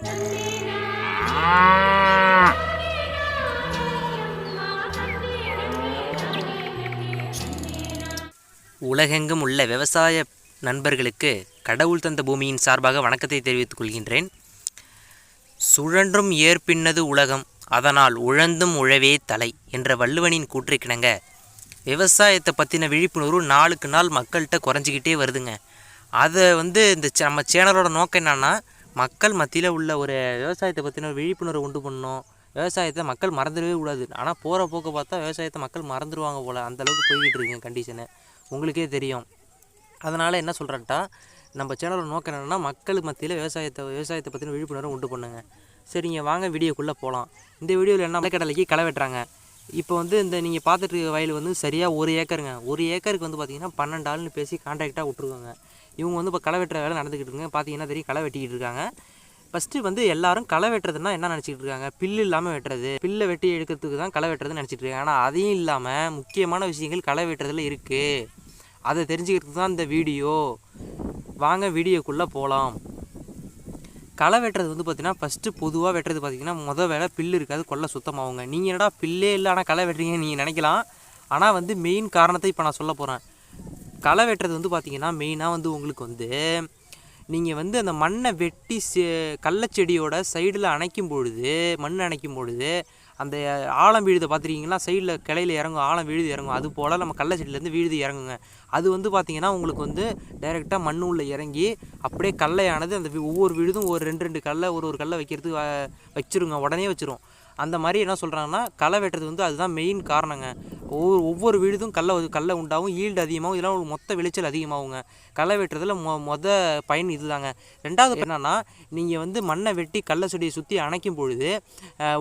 உலகெங்கும் உள்ள விவசாய நண்பர்களுக்கு கடவுள் தந்த பூமியின் சார்பாக வணக்கத்தை தெரிவித்துக் கொள்கின்றேன். சுழன்றும் ஏற்பின்னது உலகம் அதனால் உழந்தும் உழவே தலை என்ற வள்ளுவனின் கூற்றுக்கிணங்க விவசாயத்தை பற்றின விழிப்புணர்வு நாளுக்கு நாள் மக்கள்கிட்ட குறைஞ்சிக்கிட்டே வருதுங்க. அதை வந்து இந்த சே- நம்ம சேனலோட நோக்கம் என்னன்னா மக்கள் மத்தியில் உள்ள ஒரு விவசாயத்தை பற்றின ஒரு விழிப்புணர்வு உண்டு பண்ணணும் விவசாயத்தை மக்கள் மறந்துடவே கூடாது. ஆனால் போகிற போக்க பார்த்தா விவசாயத்தை மக்கள் மறந்துடுவாங்க போல் அந்த அளவுக்கு போய்கிட்டு இருக்குங்க கண்டிஷனு உங்களுக்கே தெரியும். அதனால் என்ன சொல்கிறேன்ட்டா நம்ம சேனலோட நோக்கம் என்னென்னா மக்கள் மத்தியில் விவசாயத்தை விவசாயத்தை பற்றின விழிப்புணர்வு உண்டு பண்ணுங்க. சரிங்க வாங்க வீடியோக்குள்ளே போகலாம் இந்த வீடியோவில் என்ன கடலைக்கு களை வெட்டுறாங்க. இப்போ வந்து இந்த நீங்கள் பார்த்துட்டு இருக்க வயல் வந்து சரியாக ஒரு ஏக்கருங்க. ஒரு ஏக்கருக்கு வந்து பார்த்தீங்கன்னா பன்னெண்டு ஆள்னு பேசி கான்ட்ராக்டாக விட்ருவாங்க இவங்க வந்து இப்போ களை வெட்டுற வேலை நடந்துக்கிட்டு இருக்குங்க. பார்த்தீங்கன்னா தெரியும் களை வெட்டிக்கிட்டு இருக்காங்க. ஃபஸ்ட்டு வந்து எல்லாரும் களை வெட்டுறதுன்னா என்ன நினச்சிக்கிட்டு இருக்காங்க? பில்லு இல்லாமல் வெட்டுறது. பில்லை வெட்டி எடுக்கிறதுக்கு தான் களை வெட்டுறதுன்னு நினச்சிட்டு இருக்காங்க. ஆனால் அதையும் இல்லாமல் முக்கியமான விஷயங்கள் களை வெட்டுறதுல இருக்குது அதை தெரிஞ்சுக்கிறதுக்கு தான் இந்த வீடியோ. வாங்க வீடியோக்குள்ளே போகலாம் களை வெட்டுறது வந்து பார்த்தீங்கன்னா ஃபஸ்ட்டு பொதுவாக வெட்டுறது பார்த்தீங்கன்னா முத வேலை பில்லு இருக்காது கொல்லை சுத்தமாகுங்க. நீங்கள் என்னடா பில்லே இல்லை ஆனால் களை வெட்டுறீங்கன்னு நீங்கள் நினைக்கலாம். ஆனால் வந்து மெயின் காரணத்தை இப்போ நான் சொல்ல போகிறேன் களை வெட்டுறது வந்து பார்த்தீங்கன்னா மெயினாக வந்து உங்களுக்கு வந்து நீங்கள் வந்து அந்த மண்ணை வெட்டி செ கள்ளச்செடியோட சைடில் அணைக்கும் பொழுது மண் அணைக்கும் பொழுது அந்த ஆழம் விழுத பார்த்துருக்கீங்களா சைடில் கிளையில இறங்கும் ஆழம் விழுது இறங்கும். அது போல் நம்ம கள்ளச்செடியிலேருந்து விழுது இறங்குங்க. அது வந்து பார்த்திங்கன்னா உங்களுக்கு வந்து டைரெக்டாக மண் உள்ளே இறங்கி அப்படியே கல்லையானது அந்த ஒவ்வொரு விழுதும் ஒரு ரெண்டு ரெண்டு கல்லை ஒரு ஒரு கல்லை வைக்கிறதுக்கு வ- வச்சிருங்க. உடனே வச்சிரும். அந்த மாதிரி என்ன சொல்கிறாங்கன்னா களை வெட்டுறது வந்து அதுதான் மெயின் காரணங்க. ஒவ்வொரு ஒவ்வொரு வீடுதும் கல்லை கல்லை உண்டாகும் ஈல்டு அதிகமாகும் இதெல்லாம் ஒரு மொத்த விளைச்சல் அதிகமாகுங்க. களை வெட்டுறதுல மொ மொத பயன் இதுதாங்க. ரெண்டாவது என்னன்னா நீங்கள் வந்து மண்ணை வெட்டி கல்லை செடியை சுற்றி அணைக்கும் பொழுது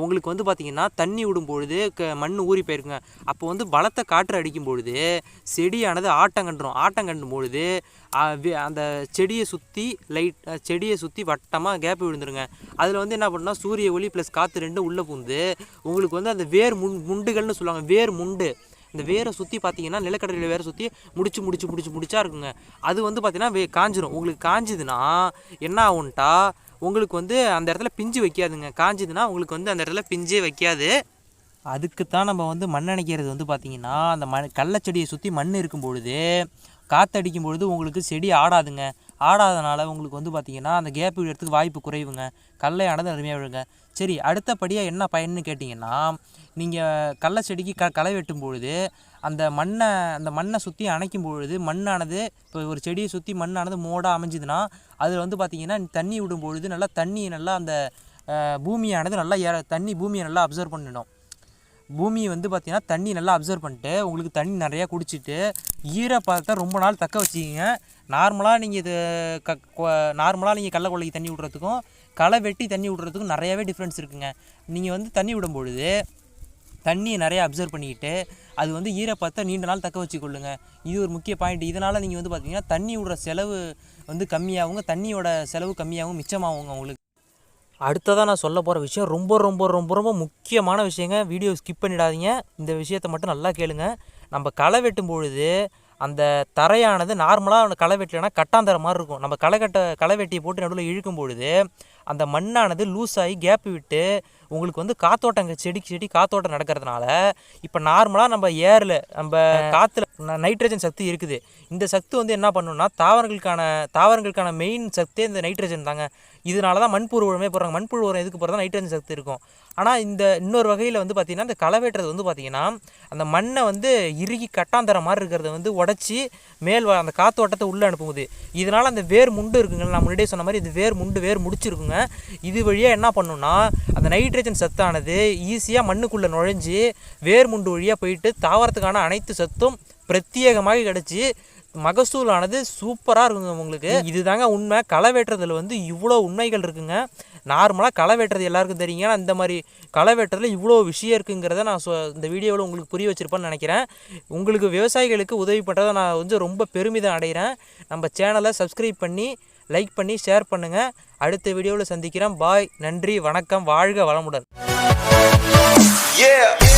உங்களுக்கு வந்து பார்த்தீங்கன்னா தண்ணி விடும் பொழுது க மண் ஊறி போயிருக்குங்க. அப்போ வந்து பலத்த காற்று அடிக்கும் பொழுது செடியானது ஆட்டம் கண்டுரும். ஆட்டம் கண்டும் பொழுது அந்த செடியை சுற்றி லைட் செடியை சுற்றி வட்டமாக கேப் விழுந்துருங்க. அதில் வந்து என்ன பண்ணுன்னா சூரிய ஒளி ப்ளஸ் காற்று ரெண்டும் உள்ளே பூந்து உங்களுக்கு வந்து அந்த வேர் முன் முண்டுகள்னு சொல்லுவாங்க வேர் முண்டு. இந்த வேரை சுற்றி பார்த்தீங்கன்னா நிலக்கடலையில் வேரை சுற்றி முடிச்சு முடிச்சு முடிச்சு முடிச்சா இருக்குங்க. அது வந்து பார்த்தீங்கன்னா வே காஞ்சிரும். உங்களுக்கு காஞ்சிதுன்னா என்ன ஆகும்ட்டா உங்களுக்கு வந்து அந்த இடத்துல பிஞ்சு வைக்காதுங்க. காஞ்சிதுன்னா உங்களுக்கு வந்து அந்த இடத்துல பிஞ்சே வைக்காது. அதுக்கு தான் நம்ம வந்து மண் அணைக்கிறது வந்து பார்த்திங்கன்னா அந்த மண் கள்ளச்செடியை சுற்றி மண் இருக்கும் பொழுது காற்றடிக்கும் பொழுது உங்களுக்கு செடி ஆடாதுங்க. ஆடாதனால உங்களுக்கு வந்து பார்த்திங்கன்னா அந்த கேப் விடுறதுக்கு வாய்ப்பு குறைவுங்க. கல்லையானது அருமையாக விழுங்க. சரி அடுத்தபடியாக என்ன பயன்னு கேட்டிங்கன்னா நீங்கள் கள்ள செடிக்கு க களை வெட்டும் பொழுது அந்த மண்ணை அந்த மண்ணை சுற்றி அணைக்கும் பொழுது மண்ணானது இப்போ ஒரு செடியை சுற்றி மண்ணானது மோடாக அமைஞ்சுதுன்னா அதில் வந்து பார்த்திங்கன்னா தண்ணி விடும் பொழுது நல்லா தண்ணி நல்லா அந்த பூமியானது நல்லா ஏற தண்ணி பூமியை நல்லா அப்சர்வ் பண்ணிடும். பூமியை வந்து பார்த்தீங்கன்னா தண்ணி நல்லா அப்சர்வ் பண்ணிட்டு உங்களுக்கு தண்ணி நிறையா குடிச்சிட்டு ஈரப்பதத்தை ரொம்ப நாள் தக்க வச்சுக்கிங்க. நார்மலாக நீங்கள் இது க நார்மலாக நீங்கள் கடல கொள்ளைக்கு தண்ணி விடுறதுக்கும் களை வெட்டி தண்ணி விடுறதுக்கும் நிறையாவே டிஃப்ரென்ஸ் இருக்குங்க. நீங்கள் வந்து தண்ணி விடும் பொழுது தண்ணியை நிறையா அப்சர்வ் பண்ணிக்கிட்டு அது வந்து ஈரப்பதத்தை நீண்ட நாள் தக்க வச்சுக்கொள்ளுங்க. இது ஒரு முக்கிய பாயிண்ட் இதனால் நீங்கள் வந்து பார்த்தீங்கன்னா தண்ணி விடுற செலவு வந்து கம்மியாகுங்க. தண்ணியோட செலவு கம்மியாகவும் மிச்சமாகுங்க உங்களுக்கு. அடுத்ததாக நான் சொல்ல போகிற விஷயம் ரொம்ப ரொம்ப ரொம்ப ரொம்ப முக்கியமான விஷயங்க. வீடியோ ஸ்கிப் பண்ணிடாதீங்க. இந்த விஷயத்தை மட்டும் நல்லா கேளுங்க. நம்ம களை வெட்டும் பொழுது அந்த தரையானது நார்மலாக களை வெட்டலைன்னா கட்டாந்தர மாதிரி இருக்கும். நம்ம களை கட்ட களை வெட்டியை போட்டு நடுவில் இழுக்கும் பொழுது அந்த மண்ணானது லூஸ் ஆகி கேப் விட்டு உங்களுக்கு வந்து காத்தோட்டம் செடிக்கு செடி காத்தோட்டம் நடக்கிறதுனால இப்போ நார்மலாக நம்ம ஏரில் நம்ம காற்றுல நைட்ரஜன் சக்தி இருக்குது. இந்த சக்தி வந்து என்ன பண்ணுன்னா தாவரங்களுக்கான தாவரங்களுக்கான மெயின் சக்தியே இந்த நைட்ரஜன் தாங்க. இதனால தான் மண்புழு உரமே போடுறாங்க. மண்புழு உரம் எதுக்கு போகிறதா நைட்ரஜன் சக்தி இருக்கும். ஆனால் இந்த இன்னொரு வகையில் வந்து பார்த்திங்கன்னா இந்த களை வெட்டுறது வந்து பார்த்திங்கன்னா அந்த மண்ணை வந்து இறுகி கட்டாந்தர மாதிரி இருக்கிறத வந்து உடச்சி மேல் வ- அந்த காத்தோட்டத்தை உள்ளே அனுப்பும்போது இதனால் அந்த வேர் முண்டு இருக்குங்க நான் முன்னாடியே சொன்ன மாதிரி இது வேர் முண்டு வேர் முடிச்சிருக்குங்க. இது வழியாக என்ன பண்ணுன்னா அந்த நைட்ரஜன் சத்தானது ஈஸியாக மண்ணுக்குள்ளே நுழைஞ்சு வேர் முண்டு வழியாக போயிட்டு தாவரத்துக்கான அனைத்து சத்தும் பிரத்யேகமாக கிடச்சி மகசூலானது சூப்பராக இருக்குங்க உங்களுக்கு. இதுதாங்க உண்மை. களை வெட்டுறதுல வந்து இவ்வளோ உண்மைகள் இருக்குங்க. நார்மலாக களை வெட்டுறது எல்லாருக்கும் தெரியுங்க ஆனால் இந்த மாதிரி களை வெட்டுறதுல இவ்வளோ விஷயம் இருக்குங்கிறத நான் சொ இந்த வீடியோவில் உங்களுக்கு புரிய வச்சுருப்பேன்னு நினைக்கிறேன். உங்களுக்கு விவசாயிகளுக்கு உதவி பண்ணுறதை நான் வந்து ரொம்ப பெருமிதம் அடைகிறேன். நம்ம சேனலை சப்ஸ்கிரைப் பண்ணி லைக் பண்ணி ஷேர் பண்ணுங்கள் அடுத்த வீடியோவில் சந்திக்கிறேன். பாய். நன்றி. வணக்கம். வாழ்க வளமுடன். Yeah.